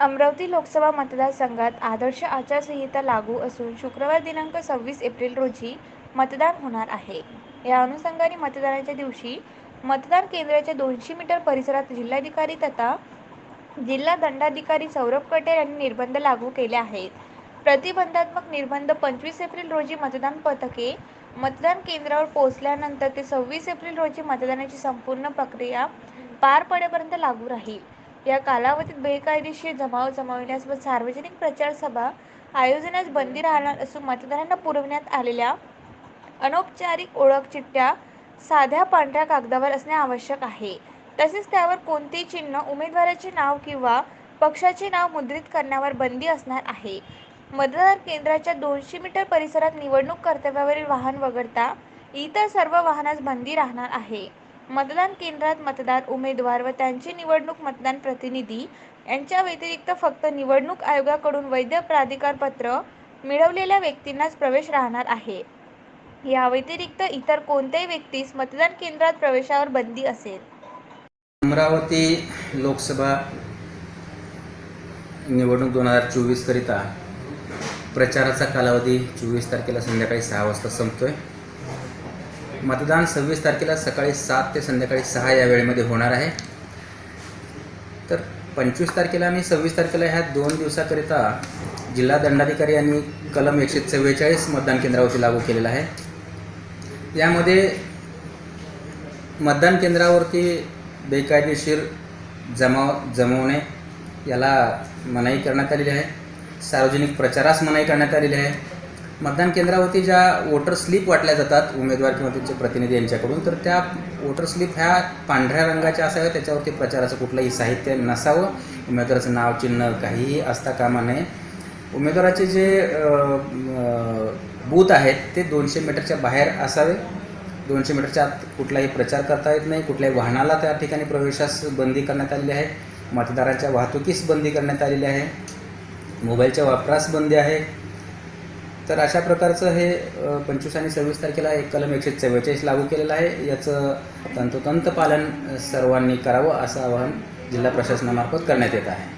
अमरावती लोकसभा मतदारसंघात आदर्श आचारसंहिता लागू असून शुक्रवार दिनांक सव्वीस एप्रिल रोजी मतदान होणार आहे. या अनुषंगाने मतदानाच्या दिवशी मतदान केंद्राच्या दोनशे मीटर परिसरात जिल्हाधिकारी तथा जिल्हा दंडाधिकारी सौरभ पटेल यांनी निर्बंध लागू केले आहेत. प्रतिबंधात्मक निर्बंध पंचवीस एप्रिल रोजी मतदान पथके मतदान केंद्रावर पोहोचल्यानंतर ते सव्वीस एप्रिल रोजी मतदानाची संपूर्ण प्रक्रिया पार पडेपर्यंत लागू राहील. या कालावधीत बेकायदेशीर जमाव जमविण्यास व सार्वजनिक प्रचार सभा आयोजनास बंदी राहणार असून मतदारांना पुरविण्यात आलेल्या अनौपचारिक ओळख चिठ्ठ्या साध्या पांढऱ्या कागदावर असणे आवश्यक आहे. तसेच त्यावर कोणतेही चिन्ह उमेदवाराचे नाव किंवा पक्षाचे नाव मुद्रित करण्यावर बंदी असणार आहे. मतदान केंद्राच्या दोनशे मीटर परिसरात निवडणूक कर्तव्यावरील वाहन वगळता इतर सर्व वाहनास बंदी राहणार आहे. मतदान केंद्रात मतदार उमेदवार व त्यांचे निवडणूक मतदान प्रतिनिधी यांच्या व्यतिरिक्त फक्त निवडणूक आयोगाकडून वैध प्राधिकारपत्र मिळवलेल्या व्यक्तींनाच प्रवेश राहणार आहे. या व्यतिरिक्त इतर कोणत्याही व्यक्तीस मतदान केंद्रात प्रवेशावर बंदी असेल. अमरावती लोकसभा निवडणूक दोन हजार चोवीसकरिता प्रचाराचा कालावधी चोवीस तारखेला संध्याकाळी सहा वाजता संपतोय. मतदान सव्वीस तारखेला सकाळी सात ते संध्याकाळी सहा या वेळेमध्ये होणार आहे. तर पंचवीस तारखेला आणि सव्वीस तारखेला ह्या दोन दिवसाकरिता जिल्हा दंडाधिकारी यांनी कलम एकशे चव्वेचाळीस मतदान केंद्रावरती लागू केलेला आहे. यामध्ये मतदान केंद्रावरती बेकायदेशीर जमाव जमवणे याला मनाई करण्यात आलेली आहे. सार्वजनिक प्रचारास मनाई करण्यात आलेली आहे. मतदान केंद्रावरती ज्या वोटर स्लिप वाटल्या जातात उमेदवार किंवा त्यांचे प्रतिनिधी यांच्याकडून तर त्या वोटर स्लिप ह्या पांढऱ्या रंगाच्या असाव्या त्याच्यावरती प्रचाराचं कुठलंही साहित्य नसावं. उमेदवाराचं नाव चिन्ह काहीही असता कामा नये. उमेदवाराचे जे बूथ आहेत ते दोनशे मीटरच्या बाहेर असावे. दोनशे मीटरच्या आत कुठलाही प्रचार करता येत नाही. कुठल्याही वाहनाला त्या ठिकाणी प्रवेशास बंदी करण्यात आलेली आहे. मतदारांच्या वाहतुकीस बंदी करण्यात आलेली आहे. मोबाईलच्या वापरास बंदी आहे. तर अशा प्रकारचं हे पंचवीस आणि सव्वीस तारखेला एक कलम एकशे चव्वेचाळीस लागू केलेलं आहे. याचं तंतोतंत पालन सर्वांनी करावं असं आवाहन जिल्हा प्रशासनामार्फत करण्यात येत आहे.